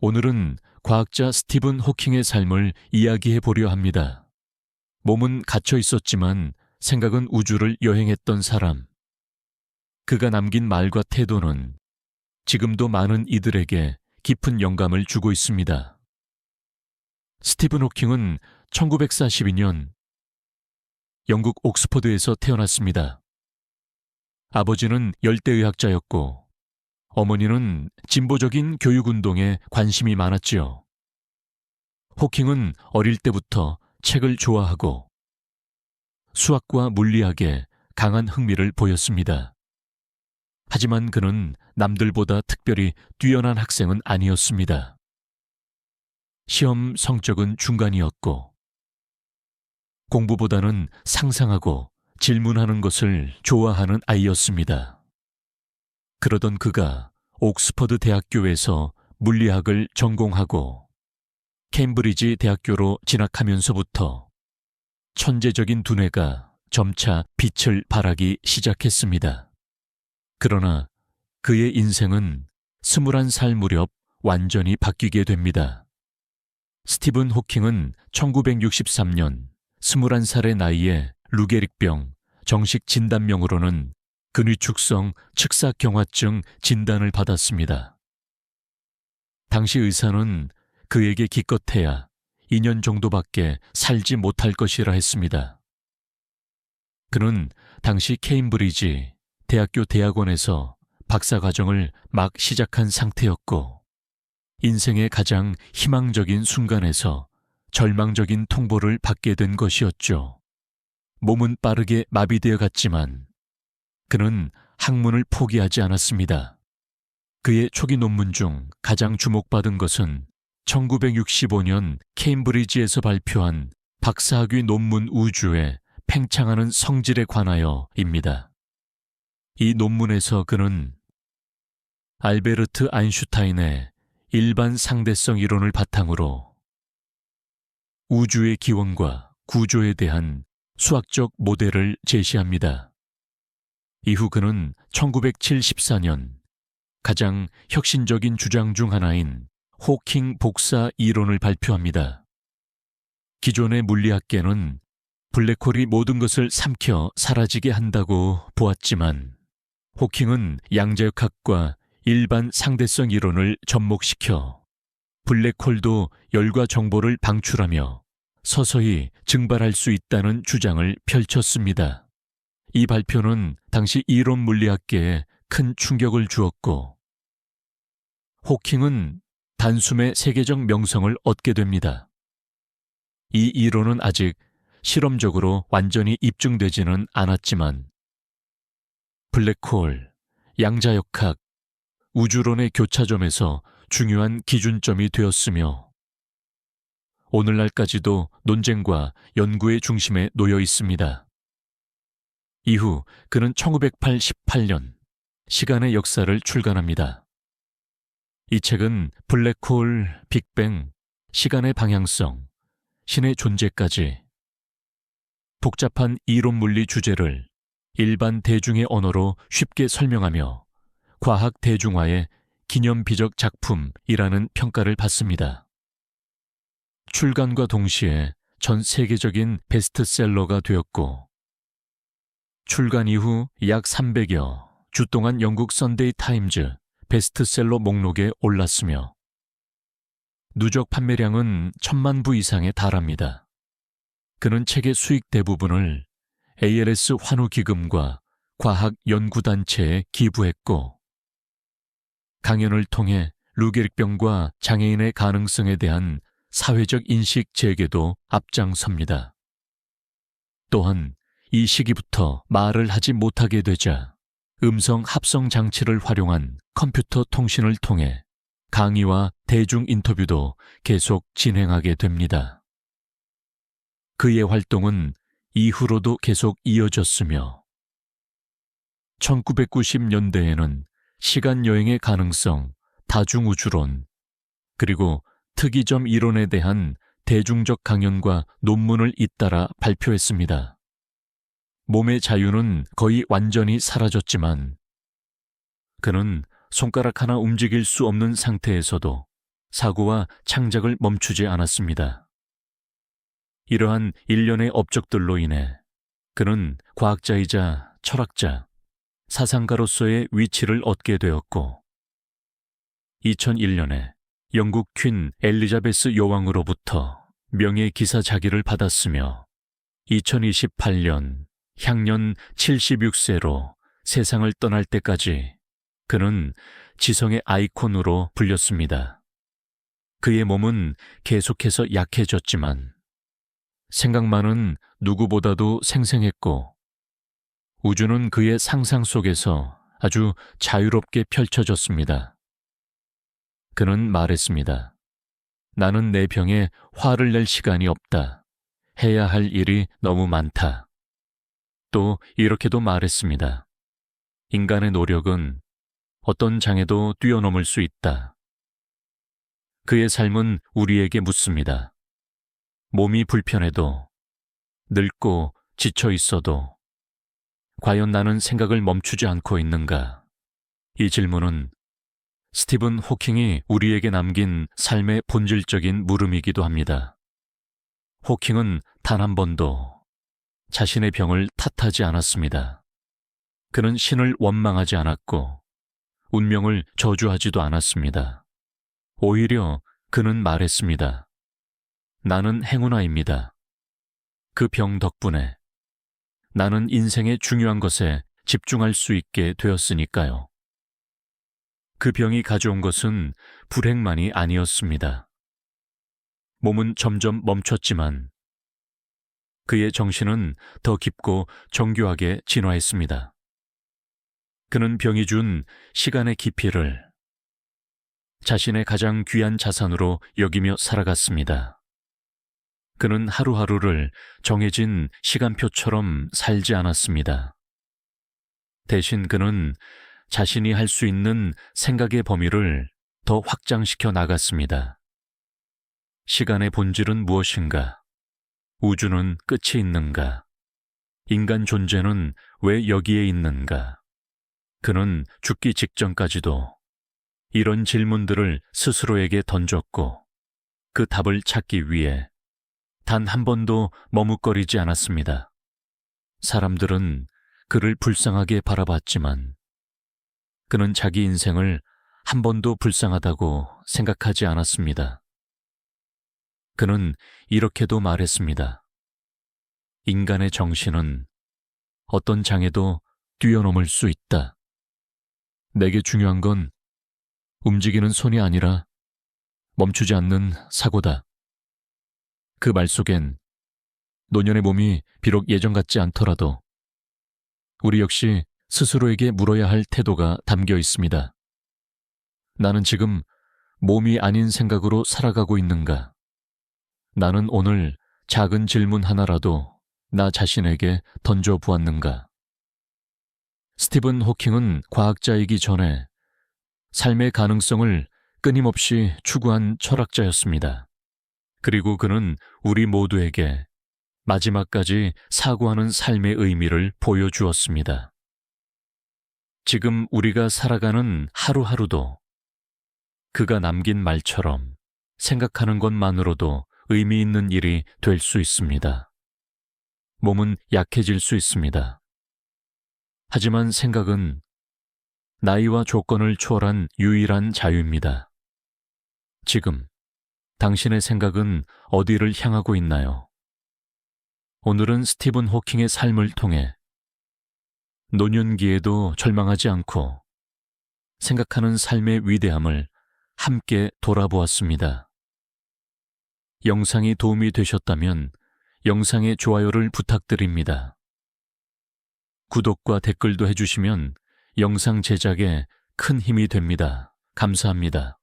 오늘은 과학자 스티븐 호킹의 삶을 이야기해 보려 합니다. 몸은 갇혀 있었지만 생각은 우주를 여행했던 사람. 그가 남긴 말과 태도는 지금도 많은 이들에게 깊은 영감을 주고 있습니다. 스티븐 호킹은 1942년 영국 옥스퍼드에서 태어났습니다. 아버지는 열대의학자였고 어머니는 진보적인 교육운동에 관심이 많았지요. 호킹은 어릴 때부터 책을 좋아하고 수학과 물리학에 강한 흥미를 보였습니다. 하지만 그는 남들보다 특별히 뛰어난 학생은 아니었습니다. 시험 성적은 중간이었고 공부보다는 상상하고 질문하는 것을 좋아하는 아이였습니다. 그러던 그가 옥스퍼드 대학교에서 물리학을 전공하고 캠브리지 대학교로 진학하면서부터 천재적인 두뇌가 점차 빛을 발하기 시작했습니다. 그러나 그의 인생은 스물한 살 무렵 완전히 바뀌게 됩니다. 스티븐 호킹은 1963년 21살의 나이에 루게릭병, 정식 진단명으로는 근위축성 측사경화증 진단을 받았습니다. 당시 의사는 그에게 기껏해야 2년 정도밖에 살지 못할 것이라 했습니다. 그는 당시 케임브리지 대학교 대학원에서 박사과정을 막 시작한 상태였고, 인생의 가장 희망적인 순간에서 절망적인 통보를 받게 된 것이었죠. 몸은 빠르게 마비되어 갔지만 그는 학문을 포기하지 않았습니다. 그의 초기 논문 중 가장 주목받은 것은 1965년 케임브리지에서 발표한 박사학위 논문 우주의 팽창하는 성질에 관하여입니다. 이 논문에서 그는 알베르트 아인슈타인의 일반 상대성 이론을 바탕으로 우주의 기원과 구조에 대한 수학적 모델을 제시합니다. 이후 그는 1974년 가장 혁신적인 주장 중 하나인 호킹 복사 이론을 발표합니다. 기존의 물리학계는 블랙홀이 모든 것을 삼켜 사라지게 한다고 보았지만 호킹은 양자역학과 일반 상대성 이론을 접목시켜 블랙홀도 열과 정보를 방출하며 서서히 증발할 수 있다는 주장을 펼쳤습니다. 이 발표는 당시 이론 물리학계에 큰 충격을 주었고, 호킹은 단숨에 세계적 명성을 얻게 됩니다. 이 이론은 아직 실험적으로 완전히 입증되지는 않았지만, 블랙홀, 양자역학, 우주론의 교차점에서 중요한 기준점이 되었으며, 오늘날까지도 논쟁과 연구의 중심에 놓여 있습니다. 이후 그는 1988년 시간의 역사를 출간합니다. 이 책은 블랙홀, 빅뱅, 시간의 방향성, 신의 존재까지 복잡한 이론 물리 주제를 일반 대중의 언어로 쉽게 설명하며 과학 대중화의 기념비적 작품이라는 평가를 받습니다. 출간과 동시에 전 세계적인 베스트셀러가 되었고, 출간 이후 약 300여 주 동안 영국 선데이 타임즈 베스트셀러 목록에 올랐으며, 누적 판매량은 천만 부 이상에 달합니다. 그는 책의 수익 대부분을 ALS 환우 기금과 과학 연구단체에 기부했고, 강연을 통해 루게릭병과 장애인의 가능성에 대한 사회적 인식 재개도 앞장섭니다. 또한 이 시기부터 말을 하지 못하게 되자 음성 합성 장치를 활용한 컴퓨터 통신을 통해 강의와 대중 인터뷰도 계속 진행하게 됩니다. 그의 활동은 이후로도 계속 이어졌으며 1990년대에는 시간 여행의 가능성, 다중우주론, 그리고 특이점 이론에 대한 대중적 강연과 논문을 잇따라 발표했습니다. 몸의 자유는 거의 완전히 사라졌지만 그는 손가락 하나 움직일 수 없는 상태에서도 사고와 창작을 멈추지 않았습니다. 이러한 일련의 업적들로 인해 그는 과학자이자 철학자, 사상가로서의 위치를 얻게 되었고, 2001년에 영국 퀸 엘리자베스 여왕으로부터 명예 기사 자기를 받았으며, 2028년 향년 76세로 세상을 떠날 때까지 그는 지성의 아이콘으로 불렸습니다. 그의 몸은 계속해서 약해졌지만 생각만은 누구보다도 생생했고 우주는 그의 상상 속에서 아주 자유롭게 펼쳐졌습니다. 그는 말했습니다. 나는 내 병에 화를 낼 시간이 없다. 해야 할 일이 너무 많다. 또 이렇게도 말했습니다. 인간의 노력은 어떤 장애도 뛰어넘을 수 있다. 그의 삶은 우리에게 묻습니다. 몸이 불편해도, 늙고 지쳐 있어도, 과연 나는 생각을 멈추지 않고 있는가? 이 질문은 스티븐 호킹이 우리에게 남긴 삶의 본질적인 물음이기도 합니다. 호킹은 단 한 번도 자신의 병을 탓하지 않았습니다. 그는 신을 원망하지 않았고, 운명을 저주하지도 않았습니다. 오히려 그는 말했습니다. 나는 행운아입니다. 그 병 덕분에 나는 인생의 중요한 것에 집중할 수 있게 되었으니까요. 그 병이 가져온 것은 불행만이 아니었습니다. 몸은 점점 멈췄지만 그의 정신은 더 깊고 정교하게 진화했습니다. 그는 병이 준 시간의 깊이를 자신의 가장 귀한 자산으로 여기며 살아갔습니다. 그는 하루하루를 정해진 시간표처럼 살지 않았습니다. 대신 그는 자신이 할 수 있는 생각의 범위를 더 확장시켜 나갔습니다. 시간의 본질은 무엇인가? 우주는 끝이 있는가? 인간 존재는 왜 여기에 있는가? 그는 죽기 직전까지도 이런 질문들을 스스로에게 던졌고 그 답을 찾기 위해 단 한 번도 머뭇거리지 않았습니다. 사람들은 그를 불쌍하게 바라봤지만 그는 자기 인생을 한 번도 불쌍하다고 생각하지 않았습니다. 그는 이렇게도 말했습니다. 인간의 정신은 어떤 장애도 뛰어넘을 수 있다. 내게 중요한 건 움직이는 손이 아니라 멈추지 않는 사고다. 그 말 속엔 노년의 몸이 비록 예전 같지 않더라도 우리 역시 스스로에게 물어야 할 태도가 담겨 있습니다. 나는 지금 몸이 아닌 생각으로 살아가고 있는가? 나는 오늘 작은 질문 하나라도 나 자신에게 던져 보았는가? 스티븐 호킹은 과학자이기 전에 삶의 가능성을 끊임없이 추구한 철학자였습니다. 그리고 그는 우리 모두에게 마지막까지 사고하는 삶의 의미를 보여주었습니다. 지금 우리가 살아가는 하루하루도 그가 남긴 말처럼 생각하는 것만으로도 의미 있는 일이 될 수 있습니다. 몸은 약해질 수 있습니다. 하지만 생각은 나이와 조건을 초월한 유일한 자유입니다. 지금 당신의 생각은 어디를 향하고 있나요? 오늘은 스티븐 호킹의 삶을 통해 노년기에도 절망하지 않고 생각하는 삶의 위대함을 함께 돌아보았습니다. 영상이 도움이 되셨다면 영상의 좋아요를 부탁드립니다. 구독과 댓글도 해주시면 영상 제작에 큰 힘이 됩니다. 감사합니다.